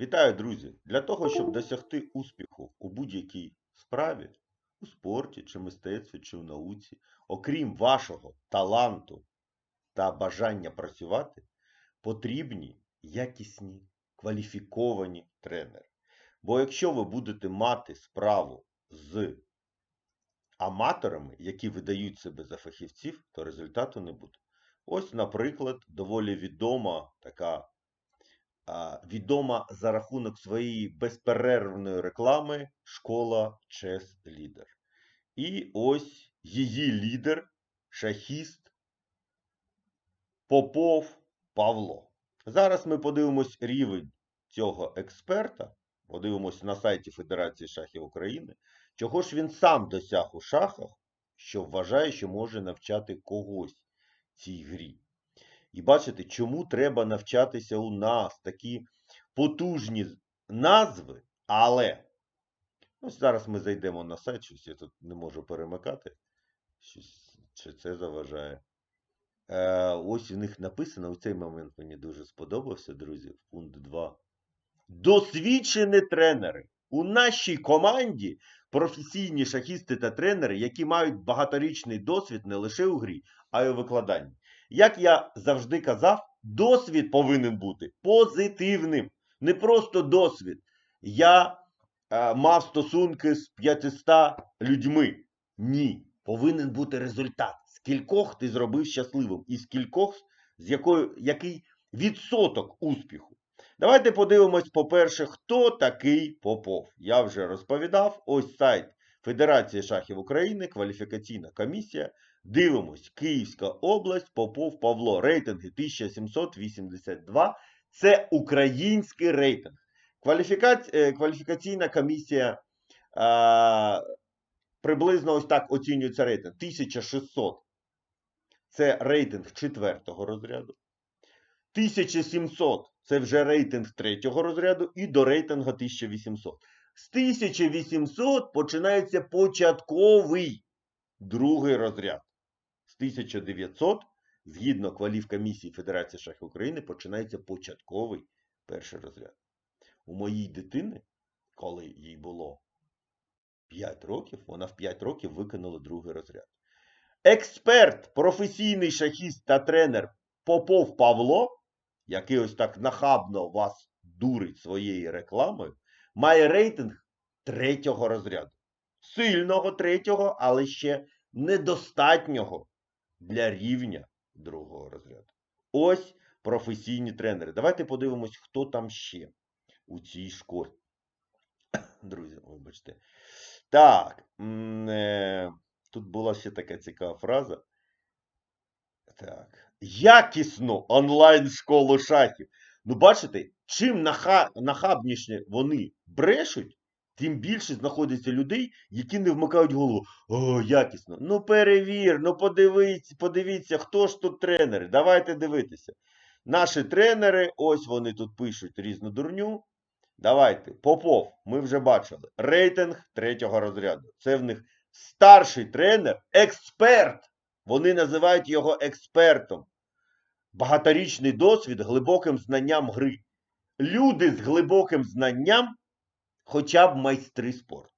Вітаю, друзі! Для того, щоб досягти успіху у будь-якій справі, у спорті, чи мистецтві, чи в науці, окрім вашого таланту та бажання працювати, потрібні якісні, кваліфіковані тренери. Бо якщо ви будете мати справу з аматорами, які видають себе за фахівців, то результату не буде. Ось, наприклад, доволі відома така відома за рахунок своєї безперервної реклами школа Chess Leader. І ось її лідер, шахіст Попов Павло. Зараз ми подивимось рівень цього експерта, подивимось на сайті Федерації шахів України, чого ж він сам досяг у шахах, що вважає, що може навчати когось цій грі. І бачите, чому треба навчатися у нас такі потужні назви, але ось зараз ми зайдемо на сайт, щось я тут не можу перемикати. Щось, чи це заважає. Е, ось у них написано, у цей момент мені дуже сподобався, друзі, пункт 2. Досвідчені тренери. У нашій команді професійні шахісти та тренери, які мають багаторічний досвід не лише у грі, а й у викладанні. Як я завжди казав, досвід повинен бути позитивним. Не просто досвід. Я е, мав стосунки з 500 людьми. Ні. Повинен бути результат. Скількох ти зробив щасливим, і скількох, з якою, який відсоток успіху. Давайте подивимось, по-перше, хто такий Попов. Я вже розповідав. Ось сайт Федерації шахів України, кваліфікаційна комісія. Дивимось, Київська область, Попов Павло. Рейтинги 1782. Це український рейтинг. Кваліфікац... е, Кваліфікаційна комісія а, приблизно ось так оцінюється рейтинг. 1600. Це рейтинг четвертого розряду. 1700 це вже рейтинг третього розряду і до рейтингу 1800. З 1800 починається початковий другий розряд. З 1900, згідно кваліфкомісії Федерації шахів України, починається початковий перший розряд. У моїй дитини, коли їй було 5 років, вона в 5 років виконала другий розряд. Експерт, професійний шахіст та тренер Попов Павло, який ось так нахабно вас дурить своєю рекламою, має рейтинг третього розряду. Сильного третього, але ще недостатнього для рівня другого розряду. Ось професійні тренери. Давайте подивимось, хто там ще у цій школі. Друзі, вибачте. Так. е, Тут була ще така цікава фраза. Так. Якісну онлайн-школу шахів. Ну, бачите, чим наха... нахабніше вони брешуть, тим більше знаходиться людей, які не вмикають голову. О, якісно. Ну перевір, ну подивіться, подивіться, хто ж тут тренери. Давайте дивитися. Наші тренери, ось вони тут пишуть різну дурню. Давайте. Попов, ми вже бачили. Рейтинг третього розряду. Це в них старший тренер, експерт. Вони називають його експертом. Багаторічний досвід глибоким знанням гри. Люди з глибоким знанням хоча б майстри спорту,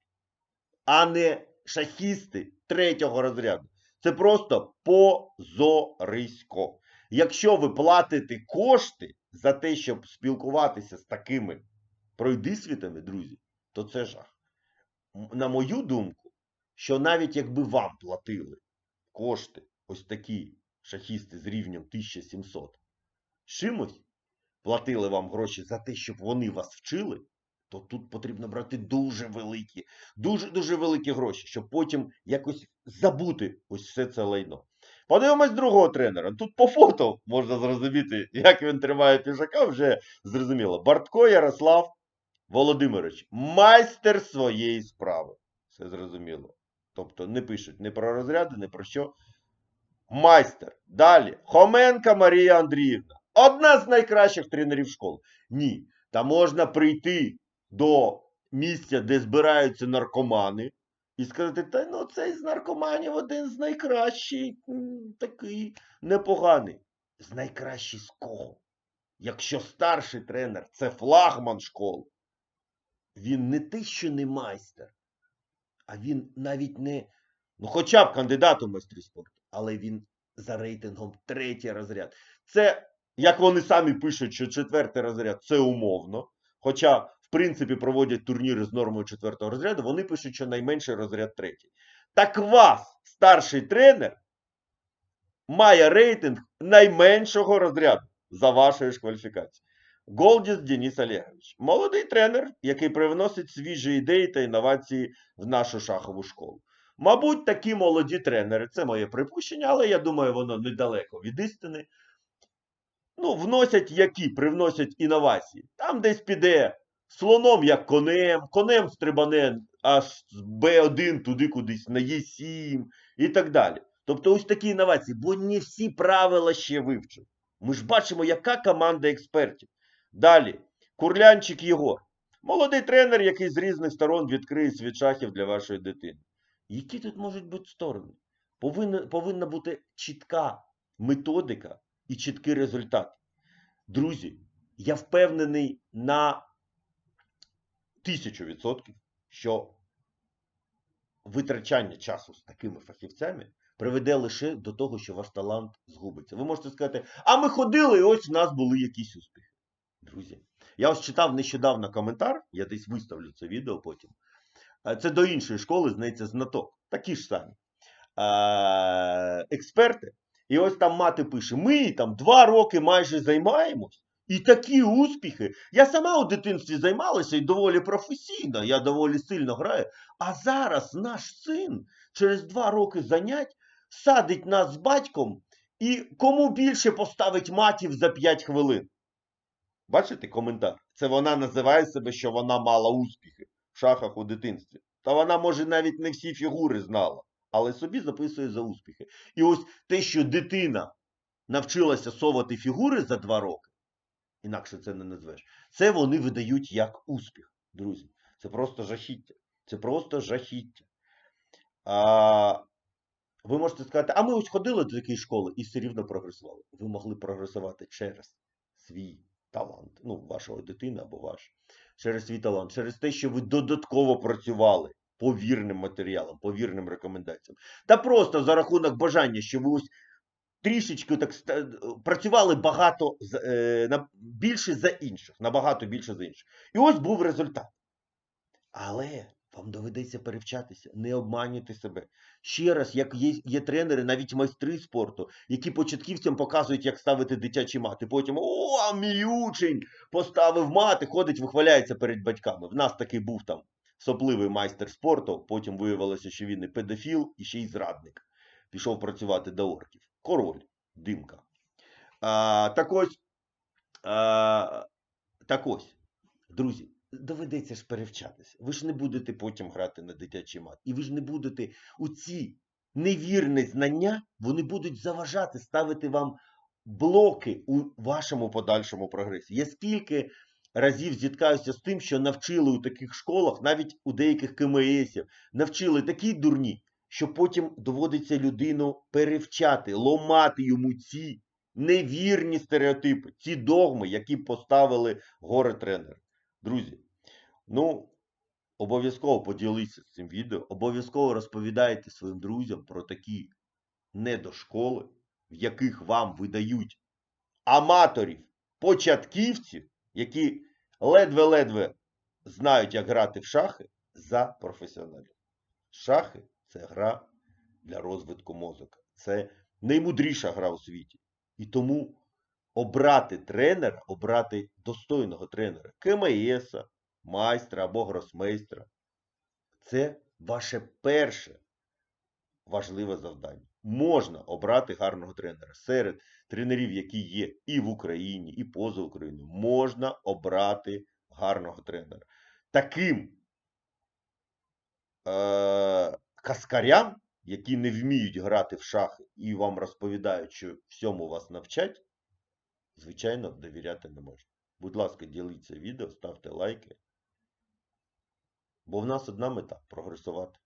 а не шахісти третього розряду. Це просто позорисько. Якщо ви платите кошти за те, щоб спілкуватися з такими пройдисвітами, друзі, то це жах. На мою думку, що навіть якби вам платили кошти, ось такі шахісти з рівнем 1700, чимось платили вам гроші за те, щоб вони вас вчили, то тут потрібно брати дуже великі, дуже-дуже великі гроші, щоб потім якось забути ось все це лайно. Подивимось другого тренера. Тут по фото можна зрозуміти, як він тримає піжака, вже зрозуміло. Бартко Ярослав Володимирович, майстер своєї справи. Все зрозуміло. Тобто не пишуть не про розряди, не про що. Майстер. Далі. Хоменка Марія Андріївна. Одна з найкращих тренерів школи. Ні. Та можна прийти до місця, де збираються наркомани, і сказати, та ну цей з наркоманів один з найкращих, такий непоганий. З найкращий з кого? якщо старший тренер це флагман школи, він не те, що не майстер, а він навіть не, ну хоча б кандидат у майстрі спорту, але він за рейтингом третій розряд. Це, як вони самі пишуть, що четвертий розряд це умовно. Хоча, в принципі, проводять турніри з нормою четвертого розряду, вони пишуть, що найменший розряд третій. Так вас, старший тренер, має рейтинг найменшого розряду за вашою ж кваліфікацією. Голдіс Денис Олегович. Молодий тренер, який привносить свіжі ідеї та інновації в нашу шахову школу. Мабуть, такі молоді тренери, це моє припущення, але я думаю, воно недалеко від істини. Ну, вносять які, привносять інновації. Там десь піде слоном, як конем, конем стрибане аж з Б1 туди кудись на Е7 і так далі. Тобто ось такі інновації, бо не всі правила ще вивчив. Ми ж бачимо, яка команда експертів. Далі, Курлянчик Єгор. Молодий тренер, який з різних сторон відкриє світ шахів для вашої дитини. Які тут можуть бути сторони? Повинна, повинна бути чітка методика і чіткий результат. Друзі, я впевнений на тисячу відсотків, що витрачання часу з такими фахівцями приведе лише до того, що ваш талант згубиться. Ви можете сказати, а ми ходили, і ось в нас були якісь успіхи. Друзі, я ось читав нещодавно коментар, я десь виставлю це відео потім. Е, Це до іншої школи, здається, знаток. Такі ж самі е, експерти. І ось там мати пише: ми там два роки майже займаємось. І такі успіхи. Я сама у дитинстві займалася і доволі професійно, я доволі сильно граю. А зараз наш син через два роки занять садить нас з батьком і кому більше поставить матів за 5 хвилин. Бачите коментар? Це вона називає себе, що вона мала успіхи в шахах у дитинстві. Та вона, може, навіть не всі фігури знала, але собі записує за успіхи. І ось те, що дитина навчилася совати фігури за два роки, інакше це не назвеш, це вони видають як успіх, друзі. Це просто жахіття. Це просто жахіття. А, ви можете сказати, а ми ось ходили до такої школи і все рівно прогресували. Ви могли прогресувати через свій талант, ну, вашого дитини або ваш, через свій талант, через те, що ви додатково працювали по вірним матеріалам, по вірним рекомендаціям. Та просто за рахунок бажання, що ви ось трішечки так працювали багато е, на, більше за інших, набагато більше за інших. І ось був результат. Але вам доведеться перевчатися, не обманюйте себе. Ще раз, як є, є тренери, навіть майстри спорту, які початківцям показують, як ставити дитячі мати. Потім, о, а мій учень поставив мати, ходить, вихваляється перед батьками. В нас такий був там сопливий майстер спорту, потім виявилося, що він і педофіл, і ще й зрадник. Пішов працювати до орків. Король, димка. А, так ось, а, так ось, друзі, доведеться ж перевчатися. Ви ж не будете потім грати на дитячий мат. І ви ж не будете у ці невірні знання, вони будуть заважати, ставити вам блоки у вашому подальшому прогресі. Я скільки разів зіткаюся з тим, що навчили у таких школах, навіть у деяких КМСів, навчили такі дурні, що потім доводиться людину перевчати, ломати йому ці невірні стереотипи, ці догми, які поставили горе тренери. Друзі, ну, обов'язково поділіться цим відео, обов'язково розповідайте своїм друзям про такі недошколи, в яких вам видають аматорів, початківців, які ледве-ледве знають, як грати в шахи за професіоналів. Шахи це гра для розвитку мозока. Це наймудріша гра у світі. І тому обрати тренера, обрати достойного тренера, КМСа, майстра або гросмейстра. Це ваше перше важливе завдання. Можна обрати гарного тренера. Серед тренерів, які є і в Україні, і поза Україною, можна обрати гарного тренера. Таким е- каскарям, які не вміють грати в шахи і вам розповідають, що всьому вас навчать, звичайно, довіряти не можна. Будь ласка, діліться відео, ставте лайки. Бо в нас одна мета прогресувати.